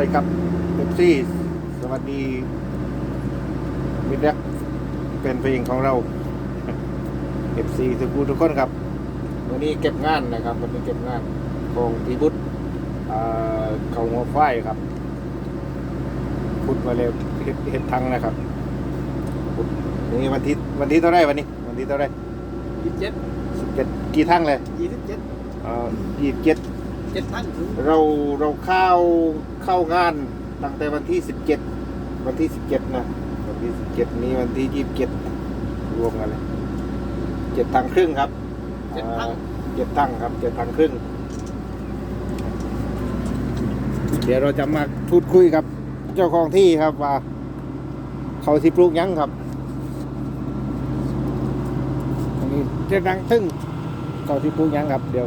วัสดีครับเอฟซีสวัสดีมิตรรักเป็นเพลงของเราเอฟซีทุกผู้ทุกคนครับ วันนี้เก็บงานนะครับ วันนี้เก็บงานของพีบุตรอ่าเขาหัวฝ้ายครับพุดมาเลยเห็ดเห็ดทังนะครับพุดนี่วันที่วันที่เท่าไรวันนี้ วันที่เท่าไรยี่สิบเจ็ดสิบเจ็ดกี่ทั้งเลยยี่สิบเจ็ดเอ่อยี่สิบเจ็ด เจ็ดท่านถึงเราเราเข้าเข้างานตั้งแต่วันที่สิบเจ็ดวันที่สิบเจ็ดนะวันที่สิบเจ็ดนี้วันที่ยี่สิบเจ็ดรวมกันเลยเจ็ดตังครึ่งครับเจ็ดท่านอ่าเจ็ดตังครับเจ็ดตังครึ่ง เดี๋ยวเราจะมาพูดคุยกับ เจ้าของที่ครับว่า เขาที่ปลูกหยังครับอันนี้เจ็ดตังครึ่งเขาที่ปลูกหยังครับ เดี๋ยว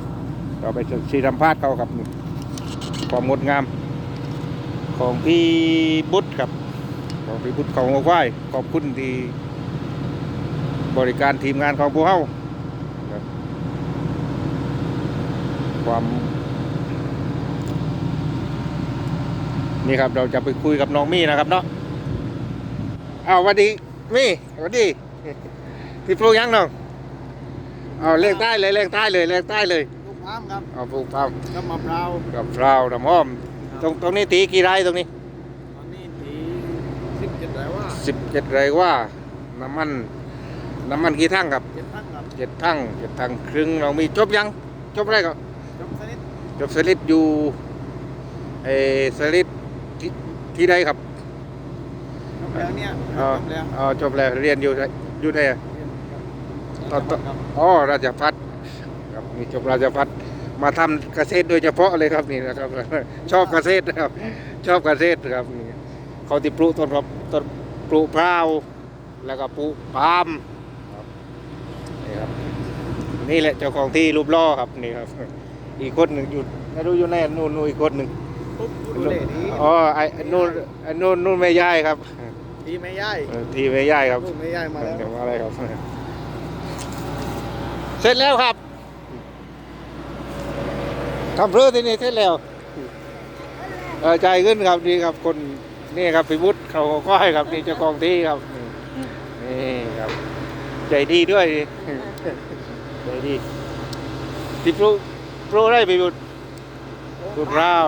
เราไปสีสัมภาษณ์เขาครับ ความงดงาม ของพี่บุตรครับ ของพี่บุตรของหัวควายขอบคุณที่บริการทีมงานของพวกเขาครับความนี่ครับเราจะไปคุยกับน้องมี่นะครับเนาะเอาวสวัสดีมี่สวัสดีพี่ปลูกยังน้องเอาเลขใต้เลยเลขใต้เลยเลขใต้เลย ลูกอ้ามครับเอาปลูกปั๊มน้ำมะพร้าวกับพราวน้ำหอม ตรงตรงนี้ตีกี่ไร่ตรงนี้ ตอนนี้ตีสิบเจ็ดแล้วว่าสิบเจ็ดไร่ว่าน้ำมันน้ำมันกี่ทั้งครับเจ็ดท่านครับเจ็ดทั้งเจ็ดทั้งครึ่งเรามีจบยัง จบอะไรก็จบสนิทจบสลิดอยู่เออสลิดที่ที่ใดครับจบแล้วเนี่ยเอ๋อจบแล้วอ๋อจบแล้วเรียนอยู่อยู่ไหนอะต่อต่อครับอ๋อราชพัฒ ครับมีจบราชพัฒมาทำเกษตรโดยเฉพาะเลยครับนี่นะครับ ชอบเกษตรนะครับ ชอบเกษตรครับนี่เขาติปลูกต้นครับต้นปลูกพร้าวแล้วก็ปลูกปาล์มครับนี่ครับ นี่แหละเจ้าของที่รูปล่อครับนี่ครับ อีกคนหนึ่งอยู่ไม่รู้อยู่ไหนนู่นนู่นอีกคนหนึ่งปุ๊บดูเลยดีอ๋อไอ้ไอ้นู่นไอ้นู่นนู่นแม่ยายครับดีไม่ย่ายเออที่แม่ยายครับลูกไม่ย่ายมาแล้วเดี๋ยวอะไรครับ เสร็จแล้วครับ ทำเพื่อที่นี่เสร็จแล้วเออใจายขึ้นครับนี่ครับคนนี่ครับพิบุตรเขาก็ให้ครับนี่เจ้าของที่ครับนี่นี่ครับ ใจดีด้วยใจดีที่ปลูกปลูกได้พิบุตรปลูกราว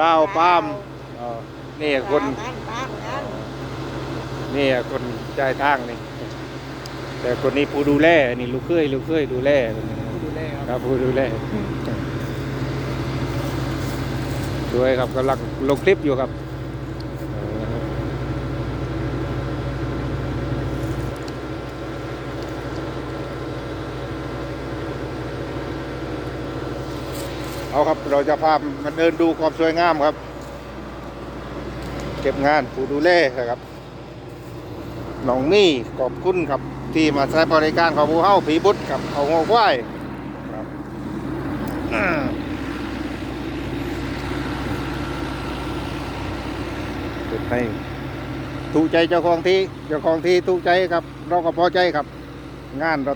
ราวปาล์มอ๋อนี่คนนี่คนใจายตั้งนี่แต่คนนี้ผู้ดูแลนี่ลูกเคยลูกเคยดูแลคนนี้ดูแลครับครับผู้ดูแลด้ วยครับกำลังลงคลิปอยู่ครับเอาครับเราจะพามาเดินดูความสวยงามครับ เก็บงานผู้ดูแลนะครับน้องมี่ขอบคุณครับ ที่มาใช้บริการของผู้เฮาผีบุตรกับเขาหัวควายครับอ่า เป็นให้ถูกใจเจ้าของที่เจ้าของที่ถูกใจครับ เราก็พอใจครับ งานเรา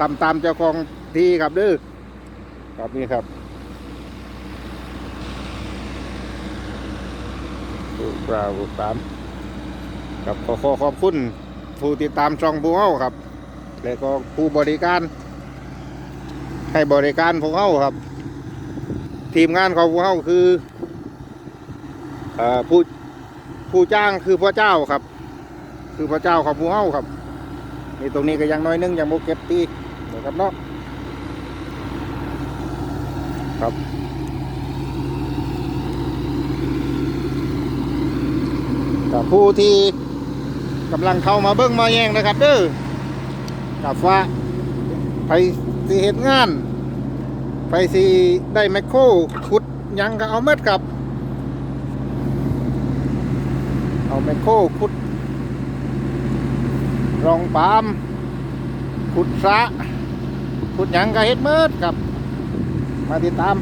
ทำตามเจ้าของที่ครับดื้อครับนี่ครับลูกปลาลูกสามครับขอขอขอบคุณผู้ติดตามช่องพวกเขาครับ แล้วก็ผู้บริการ ให้บริการพวกเขาครับ ทีมงานของพวกเขาคืออผู้ ผู้จ้างคือพระเจ้าครับ คือพระเจ้าของพวกเขาครับนี่ตรงนี้ก็ยังน้อยนึงยังโมเก็บตีนะครับเนาะครับกับผู้ที่กำลังเข้ามาเบิ้งมาแย่งนะครับเด้อกับว่าไปสิเหตุงาน ไปสิได้แมคโครขุดยังก็เอาเม็ดกับ เอาแมคโครขุด รองปามขุดสะขุดหยังก็เฮ็ดเมิดครับ มาติดตาม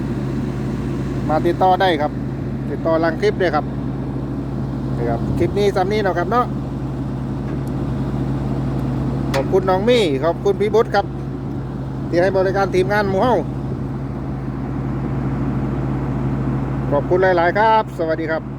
มาติดต่อได้ครับ ติดต่อลังคลิปด้วยครับนะครับคลิปนี้ซ้ำนี้เนาะครับเนาะขอบคุณน้องมี่ขอบคุณพี่บุตรครับ ที่ให้บริการทีมงานหมูเฮาขอบคุณหลาย ๆ ครับ สวัสดีครับ